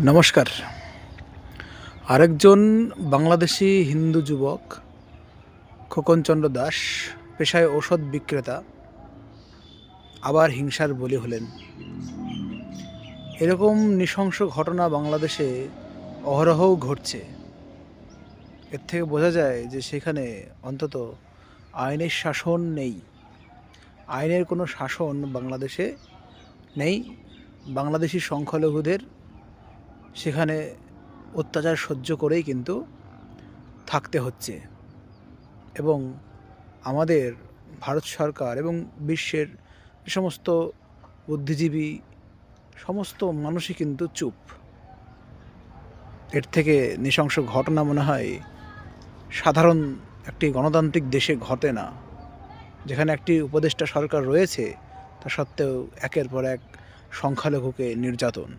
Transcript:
নমস্কার। আরেকজন বাংলাদেশি হিন্দু যুবক খোকনচন্দ্র দাস, পেশায় ঔষধ বিক্রেতা, আবার হিংসার বলি হলেন। এরকম নৃশংস ঘটনা বাংলাদেশে অহরহ ঘটছে। এর থেকে বোঝা যায় যে সেখানে অন্তত আইনের শাসন নেই। আইনের কোনো শাসন বাংলাদেশে নেই। বাংলাদেশি সংখ্যালঘুদের সেখানে অত্যাচার সহ্য করেই কিন্তু থাকতে হচ্ছে। এবং আমাদের ভারত সরকার এবং বিশ্বের সমস্ত বুদ্ধিজীবী, সমস্ত মানুষই কিন্তু চুপ। এর থেকে নৃশংস ঘটনা মনে হয় সাধারণ একটি গণতান্ত্রিক দেশে ঘটে না। যেখানে একটি উপদেষ্টা সরকার রয়েছে, তা সত্ত্বেও একের পর এক সংখ্যালঘুকে নির্যাতন।